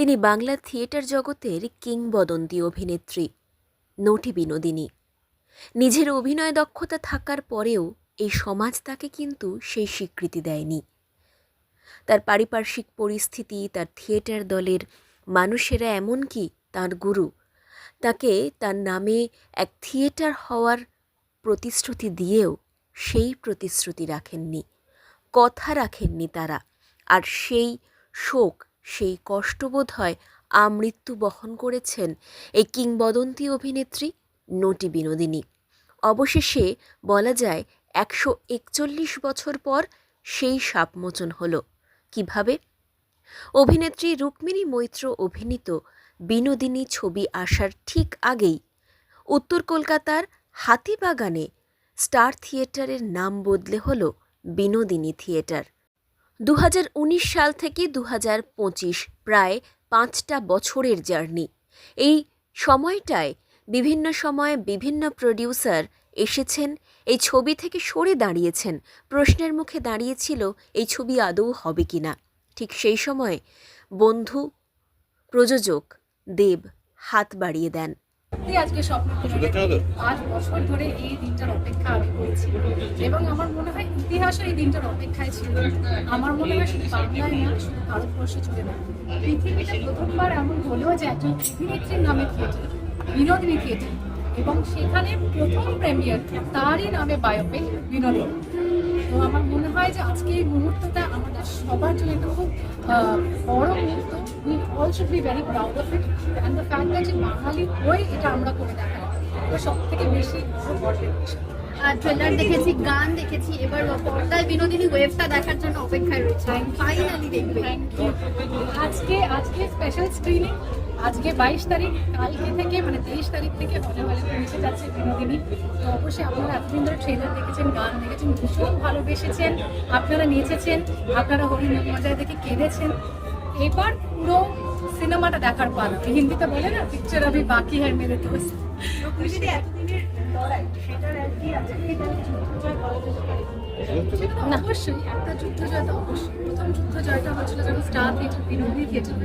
তিনি বাংলা থিয়েটার জগতের কিংবদন্তি অভিনেত্রী, নটি বিনোদিনী। নিজের অভিনয় দক্ষতা থাকার পরেও এই সমাজ তাকে কিন্তু সেই স্বীকৃতি দেয়নি। তার পারিপার্শ্বিক পরিস্থিতি, তার থিয়েটার দলের মানুষেরা এমনকি তার গুরু? তাকে তার নামে এক থিয়েটার হওয়ার প্রতিশ্রুতি দিয়েও সেই প্রতিশ্রুতি রাখেননি, কথা রাখেননি তারা, আর সেই শোক সেই কষ্টবোধ হয় আমৃত্যু বহন করেছেন এই কিংবদন্তি অভিনেত্রী নটি বিনোদিনী। অবশেষে বলা যায় একশো একচল্লিশ বছর পর সেই সাপমোচন হলো। কীভাবে? অভিনেত্রী রুক্মিণী মৈত্র অভিনীত বিনোদিনী ছবি আসার ঠিক আগেই উত্তর কলকাতার হাতিবাগানে স্টার থিয়েটারের নাম বদলে হলো বিনোদিনী থিয়েটার। দু হাজার উনিশ সাল থেকে দু হাজার পঁচিশ প্রায় পাঁচটা বছরের জার্নি। এই সময়টায় বিভিন্ন সময়ে বিভিন্ন প্রডিউসার এসেছেন, এই ছবি থেকে সরে দাঁড়িয়েছেন। প্রশ্নের মুখে দাঁড়িয়েছিল, এই ছবি আদৌ হবে কি না? ঠিক সেই সময় বন্ধু, প্রযোজক দেব হাত বাড়িয়ে দেন। আজকে স্বপ্ন। পাঁচ বছর ধরে এই দিনটার অপেক্ষা আমি করেছি। এবং আমার মনে হয় ইতিহাসও এই দিনটার অপেক্ষায় ছিল। আমার মনে হয় শুধু বাংলায় না শুধু ভারতবর্ষে জুড়ে না। পৃথিবীতে প্রথমবার এমন হলো যে একজন অভিনেত্রীর নামে থিয়েটার বিনোদিনী থিয়েটার এবং সেখানে প্রথম প্রেমিয়ার তারই নামে বায়োপিক বিনোদিনী। তো আমার মনে হয় যে আজকে এই মুহূর্তটা আমাদের সবার জন্য একটা খুব বড় all should be very proud of it and the fact that যে বাঙালি হয়ে এটা আমরা করে দেখালাম এটা সব থেকে বেশি গর্বের বিষয় ট্রেলার দেখেছি গান দেখেছি এবার পর্দায় বিনোদিনী ওয়েবটা দেখার জন্য অপেক্ষায় রয়েছে। ফাইনালি দেখবে। আজকে আজকে স্পেশাল স্ক্রিনিং আজকে বাইশ তারিখ কালকে থেকে মানে তেইশ তারিখ থেকে হলে হলে পৌঁছে যাচ্ছে বিনোদিনী। তো অবশ্যই আপনারা এতদিন ধরে ট্রেলার দেখেছেন গান দেখেছেন ভীষণ ভালোবেসেছেন আপনারা নেচেছেন আপনারা হরিণ মজায় দেখে কেঁদেছেন। এবার পুরো সিনেমাটা দেখার পালা হিন্দিতে বলে না পিকচার আমি বাকি হ্যাঁ মেরে তো অবশ্যই একটা যুদ্ধ অবশ্যই। প্রথম যুদ্ধ জয়টা হচ্ছিল যখন স্টার থিয়েটার বিনোদী থিয়েটার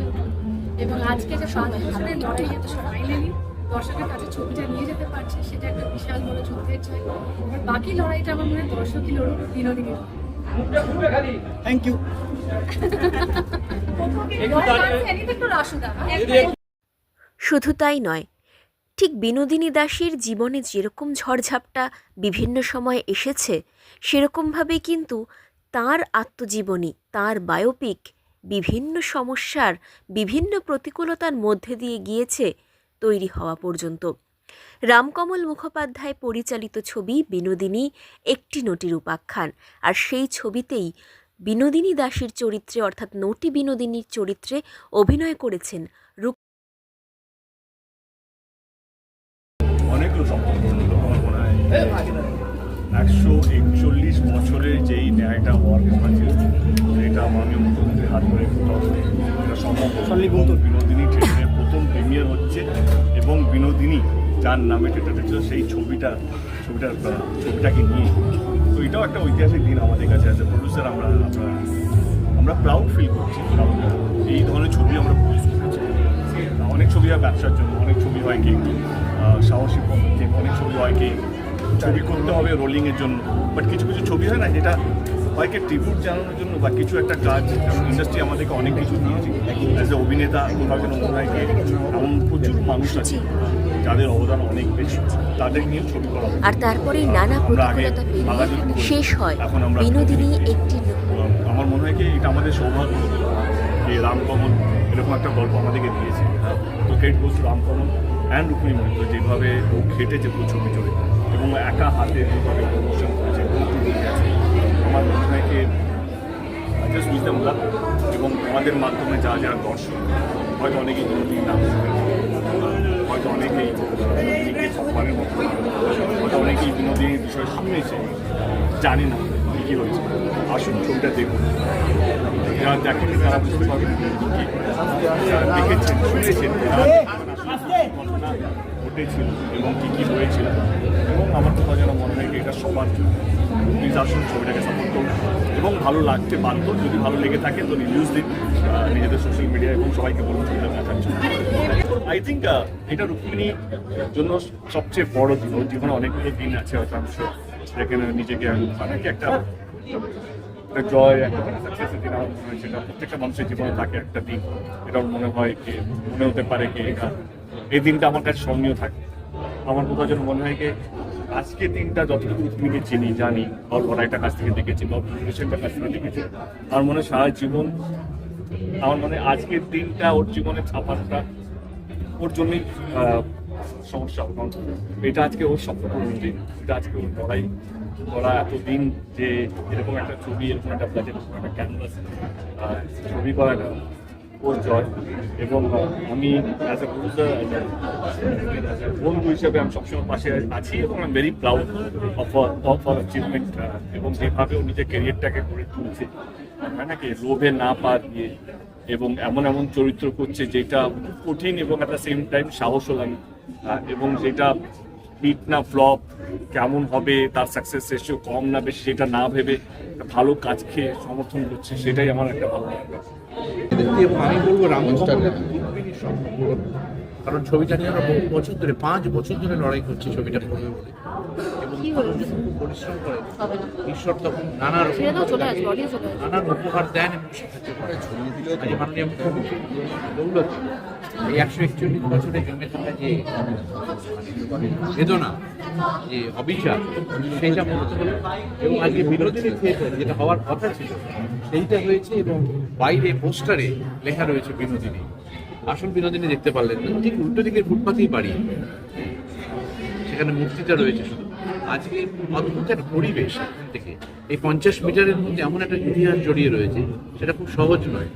এবং আজকে যে বছরের লড়াই এত ফাইনালি দর্শকের কাছে ছবিটা নিয়ে যেতে পারছে সেটা একটা বিশাল বড় যুদ্ধের জয়। বাকি লড়াইটা আমার মনে হয় দর্শকই লড়ুক বিনোদিনীর থ্যাংক ইউ শুধু তাই নয়, ঠিক বিনোদিনী দাসীর জীবনে যেরকম ঝড়ঝাপটা বিভিন্ন সময়ে এসেছে, সেরকমভাবেই কিন্তু তার আত্মজীবনী, তার বায়োপিক বিভিন্ন সমস্যার বিভিন্ন প্রতিকূলতার মধ্যে দিয়ে গিয়েছে তৈরি হওয়া পর্যন্ত। রামকমল মুখোপাধ্যায় পরিচালিত ছবি বিনোদিনী একটি নটির উপাখ্যান আর সেই ছবিতেই বিনোদিনী দাসীর চরিত্রে অর্থাৎ নটি বিনোদিনীর চরিত্রে অভিনয় করেছেন রূপ একশো একচল্লিশ বছরের যেই ন্যায়টা হওয়ার কথা ছিল এটা মাননীয় মুখ্যমন্ত্রীর হাত ধরে এটা সম্ভব। বিনোদিনী থিয়েটারের প্রথম প্রিমিয়ার হচ্ছে এবং বিনোদিনী যার নামে থিয়েটারটা ছিল সেই ছবিটা ছবিটার ছবিটাকে নিয়ে এটাও একটা ঐতিহাসিক দিন আমাদের কাছে এ প্রডিউসার আমরা আমরা প্রাউড ফিল করছি। এই ধরনের ছবি আমরা প্রডিউস করেছি। অনেক ছবি হয় ব্যবসার জন্য, অনেক ছবি হয় কি সাহসী পদক্ষেপ অনেক ছবি হয় কি ছবি করতে হবে রোলিংয়ের জন্য। বাট কিছু কিছু ছবি হয় না, যেটা হয় কি ট্রিবিউট জানানোর জন্য বা কিছু একটা কাজ ইন্ডাস্ট্রি আমাদেরকে অনেক কিছু দিয়েছে। অ্যাজ এ অভিনেতা, কোথাও যেন মনে হয় এমন প্রচুর মানুষ আছে। যাদের অবদান অনেক বেশি তাদের নিয়ে ছবি করা আর তারপরেই নানা প্রতিকূলতা পেরিয়ে শেষ হয় এখন আমরা বিনোদিনী একটি আমার মনে হয় কি এটা আমাদের সৌভাগ্য। যে রামকমল এরকম একটা গল্প আমাদেরকে দিয়েছে। তো credit goes Ramkamal and Rukmini Maitra যেভাবে ও খেটেছে ছবি জুড়ে এবং একা হাতে যেভাবে প্রমোশন করেছে আমার মনে হয় কি জাস্ট উইথ এবং আমাদের মাধ্যমে যা যা দর্শক হয়তো অনেকেই নাম শুনেছে বিনোদিনীকে ভগবানের অনেকেই বিনোদিনীর বিষয়ে শুনেছে জানি না কী কী হয়েছে আসুন ছবিটা দেখুন যারা দেখেনি তারা বুঝতে পারবেন যারা দেখেছেন শুনেছেন ঘটেছিল এবং কী কী হয়েছিল এবং আমার কোথাও যেন মনে হয় এটা সবার প্লিজ আসুন ছবিটাকে সাপোর্ট করুন এবং ভালো লাগতে বাধ্য যদি ভালো লেগে থাকে তো রিভিউজ দিন নিজেদের সোশ্যাল মিডিয়া এবং সবাইকে বলুন ছবিটা দেখার জন্য আই থিঙ্ক এটা রুক্মিণীর জন্য সবচেয়ে বড় দিন। ওর জীবনে অনেকগুলো দিন আছে, হয়তো আমি যেখানে নিজেকে মানে কি একটা জয় একটা সাকসেসের দিন আমার মনে হয় সেটা প্রত্যেকটা মানুষের জীবনে থাকে একটা দিন। এটা মনে হয় কি, মনে হতে পারে কি, এটা এই দিনটা আমার কাছে স্মরণীয় থাকে। আমার কোথাও যেন মনে হয় কি, আজকের দিনটা যতটুকু রুক্মিণীকে চিনি, জানি ওর লড়াইটা কাছ থেকে দেখেছি, বা পেশেন্টটা কাছ থেকে দেখেছি, আমার মনে হয় সারা জীবন, আমার মনে আজকের দিনটা ওর জীবনে ছাপাটা ওর জন্যই সমস্যা কারণ এটা আজকে ওর স্বপ্ন এটা আজকে ওর লড়াই। করা এতদিন যে এরকম একটা ছবি, এরকম একটা বাজেট একটা ক্যানভাস ছবি করাটা ওর জয়। এবং আমি অ্যাজ এ প্রডিউসার বন্ধু হিসেবে আমি সবসময় পাশে আছি এবং I very proud of of R achievement এবং যেভাবে ও নিজের ক্যারিয়ারটাকে গড়ে তুলছে। নাকি লোভে না পা দিয়ে এবং এমন এমন চরিত্র করছে যেটা কঠিন এবং অ্যাট দ্য সেম টাইম সাহসও লাগে এবং যেটা হিট না ফ্লপ কেমন হবে তার সাকসেস রেশিও কম না বেশি সেটা না ভেবে ভালো কাজ খেয়ে সমর্থন করছে সেটাই আমার একটা ভালো লাগা আমি বলব কারণ ছবিটা নিয়ে আমরা বহু বছর ধরে পাঁচ বছর ধরে লড়াই করছি ছবিটা করবে বলে। এবং খুব পরিশ্রম করে। ঈশ্বর তখন নানা রকম ছেড়ে দাও চলে আসবে অডিও চলে আসবে। নানান উপহার দেন এবং সাহায্য করে আজ মাননীয় মুখ্যমন্ত্রী। দৌলত এই একশো একচল্লিশ বছরে জমে থাকা যে মানে বেদনা যে অবিচার সেইটা মূলত হলো এবং আজকে বিনোদিনী থিয়েটার যেটা হওয়ার কথা ছিল সেইটা হয়েছে এবং বাইরে পোস্টারে লেখা রয়েছে বিনোদিনী। আসল বিনোদিনী দেখতে পারলেন না। ঠিক উল্টো দিকের ফুটপাতেই বাড়ি। সেখানে মূর্তিটা রয়েছে শুধু। আজকে অদ্ভুত একটা পরিবেশ এখান থেকে। এই পঞ্চাশ মিটারের মধ্যে এমন একটা ইতিহাস জড়িয়ে রয়েছে, সেটা খুব সহজ নয়।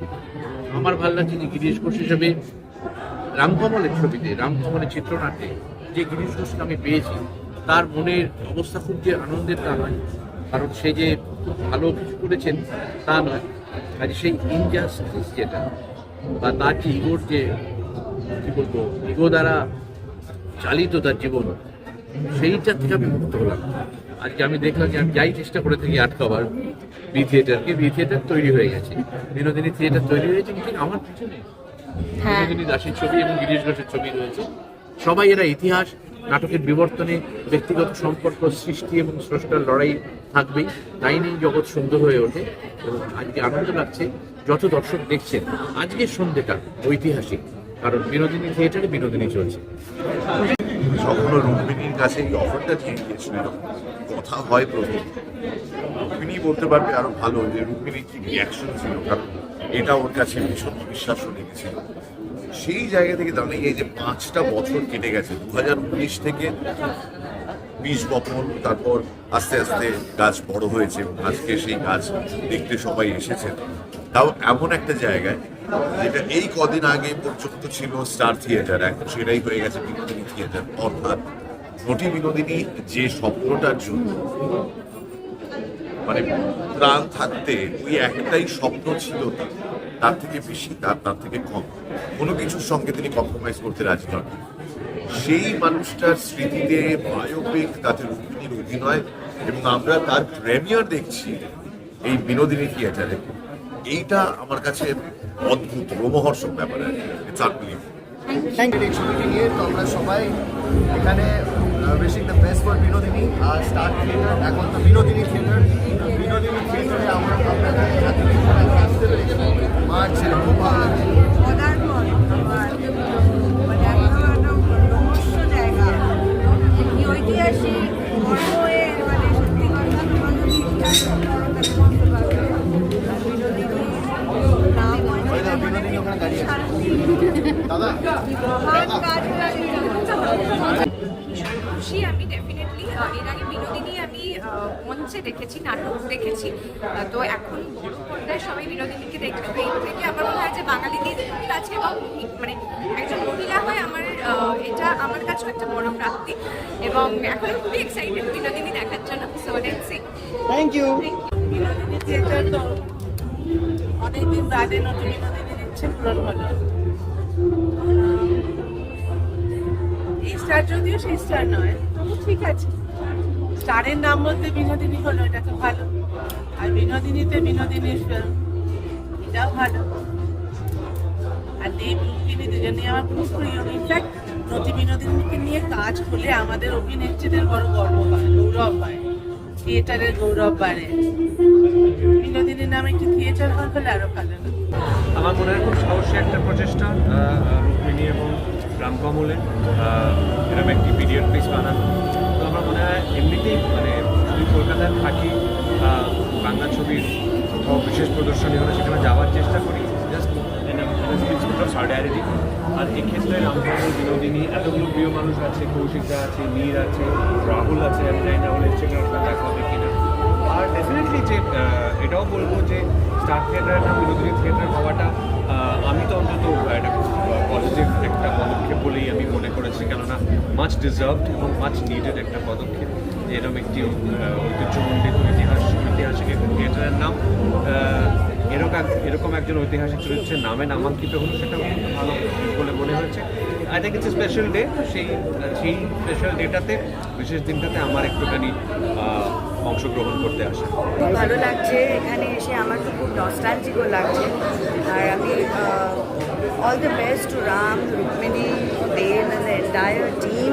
আমার ভালো লাগছে যে গিরিশ ঘোষ হিসেবে রামকমলের ছবিতে, রামকমলের চিত্রনাট্যে যে গিরিশ ঘোষকে আমি পেয়েছি, তার মনের অবস্থা খুব যে আনন্দের তা নয়। কারণ সে যে খুব ভালো কিছু করেছেন, তা নয়। কাজে সেই ইনজাস্টিস যেটা, বা তার যে ইগোর যে, কি বলব, ইগো দ্বারা চালিত তার জীবন সেইটা থেকে আমি মুক্ত হলাম। আজকে আমি দেখলাম যে আমি যাই চেষ্টা করে থাকি আটকাবার বি থিয়েটারকে বি থিয়েটার তৈরি হয়ে গেছে। বিনোদিনী থিয়েটার তৈরি হয়েছে ঠিক আমার পিছনে? হ্যাঁ। বিনোদিনী দাসের ছবি এবং গিরিশ ঘোষের ছবি রয়েছে। সবাই এরা ইতিহাস নাটকের বিবর্তনে ব্যক্তিগত সম্পর্ক সৃষ্টি এবং স্রষ্টার লড়াই থাকবেই। তাই নিয়ে জগৎ সুন্দর হয়ে ওঠে এবং আজকে আনন্দ লাগছে যত দর্শক দেখছেন। আজকের সন্ধ্যেটা ঐতিহাসিক কারণ বিনোদিনী থিয়েটারে বিনোদিনী চলছে। যখন ও রুক্মিণীর কাছে এই অফারটা দিয়ে গিয়েছিল? কথা হয় প্রথম। রুক্মিণী বলতে পারবে আরও ভালো যে রুক্মিণীর কি রিয়াকশন ছিল, কারণ এটা ওর কাছে ভীষণ বিশ্বাসও লেগেছিল। সেই জায়গা থেকে দাঁড়িয়ে এই যে পাঁচটা বছর কেটে গেছে দু হাজার উনিশ থেকে বীজ বপন, তারপর আস্তে আস্তে গাছ বড় হয়েছে, আজকে সেই গাছ দেখতে সবাই এসেছেন। তাও এমন একটা জায়গায় যেটা এই কদিন আগে পর্যন্ত ছিল স্টার থিয়েটার, এখন সেটাই হয়ে গেছে বিনোদিনী থিয়েটার। অর্থাৎ নটি বিনোদিনী যে স্বপ্নটার জন্য মানে প্রাণ থাকতে ওই একটাই স্বপ্ন ছিল তার। তার থেকে বেশি, তার তার থেকে কম। কোনো কিছুর সঙ্গে তিনি কম্প্রোমাইজ করতে রাজি নন সেই মানুষটার স্মৃতিতে বায়োপিক তাতে রুক্মিণীর অভিনয় এবং আমরা তার প্রেমিয়ার দেখছি এই বিনোদিনী থিয়েটারে। এইটা আমার কাছে অদ্ভুত, রোমহর্ষক ব্যাপার ইটস আনবিলিভ এই ছবিটি নিয়ে তো আমরা সবাই এখানে wishing the best for Binodini R star theatre এখন তো বিনোদিনী থিয়েটার বিনোদিনী থিয়েটারে আমরা আপনাদের মার্চ খুব খুশি আমি ডেফিনেটলি এর আগে বিনোদিনী আমি মঞ্চে দেখেছি নাটক দেখেছি। তো এখন বড় পর্দায় সবাই বিনোদিনীকে দেখতে পেয়ে এই থেকে আমার মনে হয় যে বাঙালিদের কাছে এবং মানে একজন মহিলা হয়ে আমার এটা আমার কাছেও একটা বড় প্রাপ্তি। এবং এখন আমি খুবই এক্সাইটেড বিনোদিনী দেখার জন্য। So let's see thank you Binodini theatre তো অনেকদিন বাদে নতুন বিনোদিনীর ইচ্ছে পূরণ হলো স্টার যদিও সেই স্টার নয় ঠিক আছে। স্টারের নাম বলতে বিনোদিনী হলো, এটা তো ভালো। আর বিনোদিনীতে বিনোদিনীর ফিল্ম এটাও ভালো। আর দেব রুক্মিণী দুজনেই আমার খুব প্রিয়। ইনফ্যাক্ট নদী বিনোদিনীকে নিয়ে কাজ হলে আমাদের অভিনেত্রীদের বড় গর্ব হয়, গৌরব হয়। থিয়েটারের গৌরব বাড়ে। বিনোদিনীর নামে একটি থিয়েটার হল হলে আরও ভালো। আমার মনে হয় খুব সাহসী একটা প্রচেষ্টা রুক্মিণী এবং রামকমলে আহ, এরকম একটি পিরিয়ড পিস বানানো। তো আমার মনে হয় এমনিতেই মানে যদি কলকাতায় থাকি বাংলা ছবির কোথাও বিশেষ প্রদর্শনী হলে সেখানে যাওয়ার চেষ্টা করি জাস্ট সার্ডিয়ারিটি আর এক্ষেত্রে রামকমল বিনোদিনী এতগুলো প্রিয় মানুষ আছে কৌশিকদা আছে মীর আছে রাহুল আছে আমি জানি রাহুল এসছে দেখা হবে কিনা। আর ডেফিনেটলি যে এটাও বলব যে স্টার থিয়েটার না বিনোদিনী থিয়েটার হওয়াটা আমি তো অন্তত একটা পজিটিভ একটা পদক্ষেপ বলেই আমি মনে করেছি। কেননা মাছ ডিজার্ভড এবং মাছ নিডেড একটা পদক্ষেপ। যে এরকম একটি ঐতিহ্যমণ্ডিত ইতিহাস ঐতিহাসিক থিয়েটারের নাম এরকম এরকম একজন ঐতিহাসিক চরিত্রের নামে নামাঙ্কিত হলো, সেটা ভালো বলে মনে হয়েছে। I think it's special day সেই সেই স্পেশাল ডেটাতে বিশেষ দিনটাতে আমার একটুখানি অংশগ্রহণ করতে আসে। ভালো লাগছে, এখানে এসে আমার তো খুব নস্টালজিকও লাগছে। আর আমি all the best to Ram Rukmini Dev and the entire team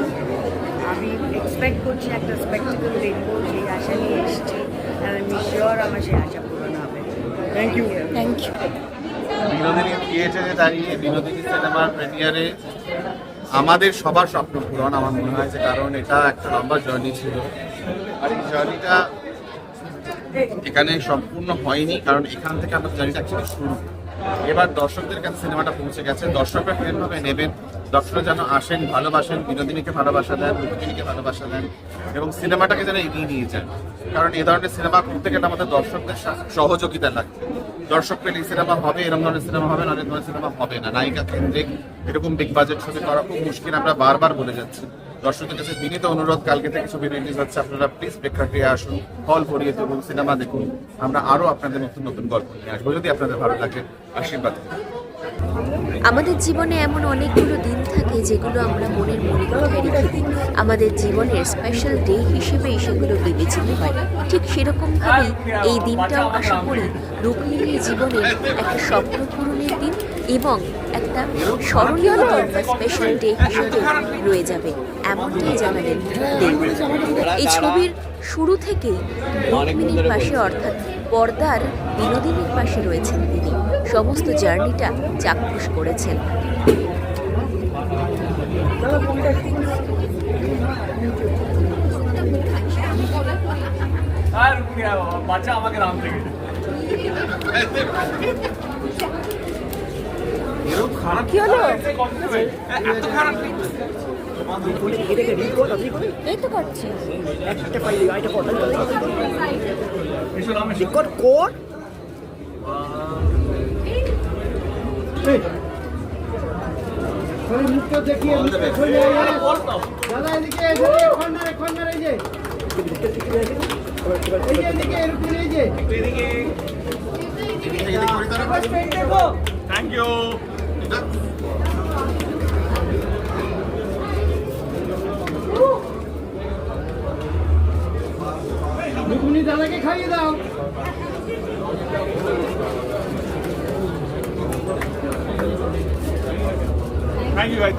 আমি এক্সপেক্ট করছি একটা স্পেকটেবল দেখব সেই আশা নিয়ে এসেছি আর আমি শিওর আমার সেই আশা পূরণ হবে thank you thank you Binodini থিয়েটারে দাঁড়িয়ে বিনোদিনী সিনেমার প্রিমিয়ারে আমাদের সবার স্বপ্ন পূরণ আমার মনে হয় যে কারণ এটা একটা লম্বা জার্নি ছিল। আর এই জার্নিটা এখানে সম্পূর্ণ হয়নি কারণ এখান থেকে আমাদের জার্নিটা অ্যাকচুয়ালি শুরু। এবার দর্শকদের কাছে সিনেমাটা পৌঁছে গেছে। দর্শকরা কেমনভাবে নেবেন? দর্শকরা যেন আসেন, ভালোবাসেন, বিনোদিনীকে ভালোবাসা দেন, বিনোদিনীকে ভালোবাসা দেন, এবং সিনেমাটাকে যেন এগিয়ে নিয়ে যান। কারণ এ ধরনের সিনেমা করতে গেলে আমাদের দর্শকদের সহযোগিতা লাগবে। দর্শক পেলে সিনেমা হবে এরকম ধরনের সিনেমা হবে না ধরনের সিনেমা হবে না। নায়িকা কেন্দ্রিক এরকম বিগ বাজেট ছবি করা খুব মুশকিল, আমরা বারবার বলে যাচ্ছি। দর্শকদের কাছে বিনীত অনুরোধ, কালকে থেকে ছবি রিলিজ হচ্ছে, আপনারা প্লিজ প্রেক্ষাগৃহে আসুন হল ভরিয়ে তুলুন সিনেমা দেখুন, আমরা আরও আপনাদের নতুন নতুন গল্প নিয়ে আসব। যদি আপনাদের ভালো লাগে, আশীর্বাদ আমাদের জীবনে এমন অনেকগুলো দিন থাকে যেগুলো আমরা মনের মনিকোঠায় রেখে আমাদের জীবনের স্পেশাল ডে হিসেবেই সেগুলো বিবেচিত হয়। ঠিক সেরকমভাবেই এই দিনটাও আশা করি রুক্মিণীর জীবনের একটা স্বপ্ন পূরণের দিন এবং একটা স্মরণীয় স্পেশাল ডে হিসেবে রয়ে যাবে, এমনটাই জানালেন এই ছবির শুরু থেকেই রুক্মিণীর পাশে অর্থাৎ পর্দার বিনোদিনীর পাশে রয়েছেন তিনি। সমস্ত জার্নিটা চাক্ষুষ করেছেন। বাচ্চা আমাকে রাম থেকে। কি হলো এত খারাপ এই তো করছি thank you 감사합니다. 누군이 다르게 가게 다 Thank you guys.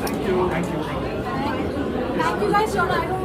Thank you. Thank you. Thank you guys.